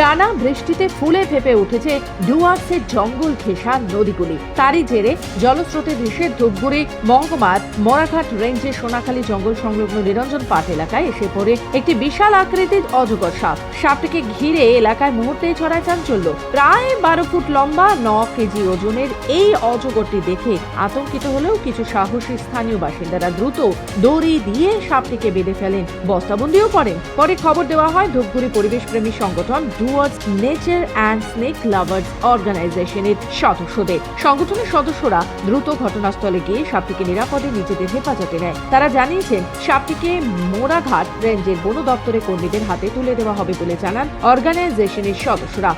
টানা বৃষ্টিতে ফুলে ফেপে উঠেছে ডুয়ার্সের জঙ্গল ঘেঁষা নদীগুলি। তারই জেরে জলস্রোতে ভেসে ধূপগুড়ি, মহকুমার মরাঘাট রেঞ্জের সোনাখালী জঙ্গল সংলগ্ন নিরঞ্জন পাট এলাকায় এসে পড়ে একটি বিশাল আকৃতির অজগর সাপ। সাপটিকে ঘিরে এলাকায় মুহূর্তেই ছড়ায় চাঞ্চল্য। প্রায় বারো ফুট লম্বা, ন কেজি ওজনের এই অজগরটি দেখে আতঙ্কিত হলেও কিছু সাহসী স্থানীয় বাসিন্দারা দ্রুত দড়ি দিয়ে সাপটিকে বেঁধে ফেলেন। বস্তাবন্দিও করেন পরে খবর দেওয়া হয়, ধূপগুড়ি পরিবেশ প্রেমী সংগঠন Dooars nature and snake lovers অর্গানাইজেশনের সদস্যদের। সংগঠনের সদস্যরা দ্রুত ঘটনাস্থলে গিয়ে সাপটিকে নিরাপদে নিজেদের হেফাজতে নেয়। তারা জানিয়েছেন, সাপটিকে মোড়াঘাট রেঞ্জের বন দপ্তরের কর্মীদের হাতে তুলে দেওয়া হবে বলে জানান অর্গানাইজেশনের সদস্যরা।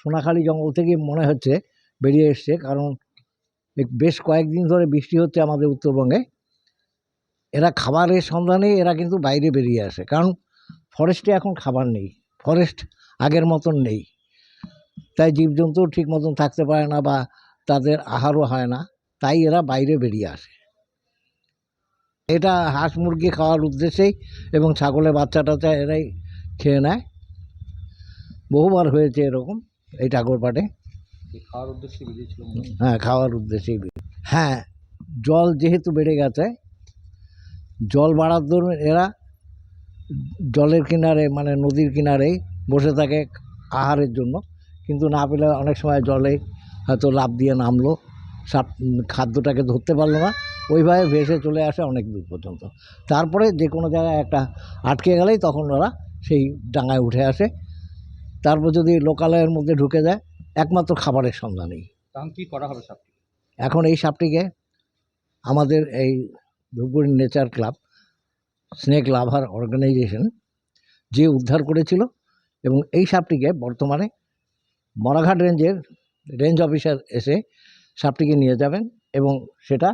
সোনাখালী জঙ্গল থেকে মনে হচ্ছে বেরিয়ে এসছে, কারণ বেশ কয়েকদিন ধরে বৃষ্টি হচ্ছে আমাদের উত্তরবঙ্গে। এরা খাবারের সন্ধানে এরা কিন্তু বাইরে বেরিয়ে আসে, কারণ ফরেস্টে এখন খাবার নেই। ফরেস্ট আগের মতন নেই। তাই জীবজন্তু ঠিক মতন থাকতে পারে না বা তাদের আহারও হয় না। তাই এরা বাইরে বেরিয়ে আসে। এটা হাঁস মুরগি খাওয়ার উদ্দেশ্যেই এবং ছাগলের বাচ্চা টাচ্চা এরাই খেয়ে নেয়। বহুবার হয়েছে এরকম এই টাগরপাটে খাওয়ার উদ্দেশ্যে বেরিয়েছিল হ্যাঁ। খাওয়ার উদ্দেশ্যেই বের- হ্যাঁ জল যেহেতু বেড়ে গেছে জল বাড়ার দরুন এরা জলের কিনারে মানে নদীর কিনারেই বসে থাকে আহারের জন্য। কিন্তু না পেলে অনেক সময় জলে হয়তো লাফ দিয়ে নামলো সাপ খাদ্যটাকে ধরতে পারল না। ওইভাবে ভেসে চলে আসে অনেক দূর পর্যন্ত। তারপরে যে কোনো জায়গায় একটা আটকে গেলেই তখন ওরা সেই ডাঙায় উঠে আসে। তারপর যদি লোকালয়ের মধ্যে ঢুকে যায় একমাত্র খাবারের সন্ধানেই তখন কি করা হবে সাপটি এখন এই সাপটিকে আমাদের এই Dhupguri nature club snake lover organization যে উদ্ধার করেছিল এবং এই সাপটিকে বর্তমানে মরাঘাট রেঞ্জের রেঞ্জ অফিসার এসে সাপটিকে নিয়ে যাবেন এবং সেটা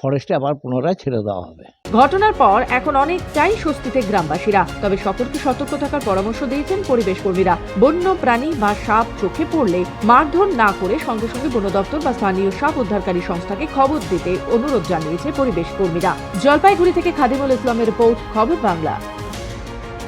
ফরেস্টে আবার পুনরায় ছেড়ে দেওয়া হবে। ঘটনার পর এখন অনেকটাই স্বস্তিতে গ্রামবাসীরা। তবে সকলকে সতর্ক থাকার পরামর্শ দিয়েছেন পরিবেশ কর্মীরা বন্য প্রাণী বা সাপ চোখে পড়লে মারধর না করে সঙ্গে সঙ্গে বন দপ্তর বা স্থানীয় সাপ উদ্ধারকারী সংস্থাকে খবর দিতে অনুরোধ জানিয়েছে পরিবেশ কর্মীরা জলপাইগুড়ি থেকে খাদিমুল ইসলামের রিপোর্ট, খবর বাংলা।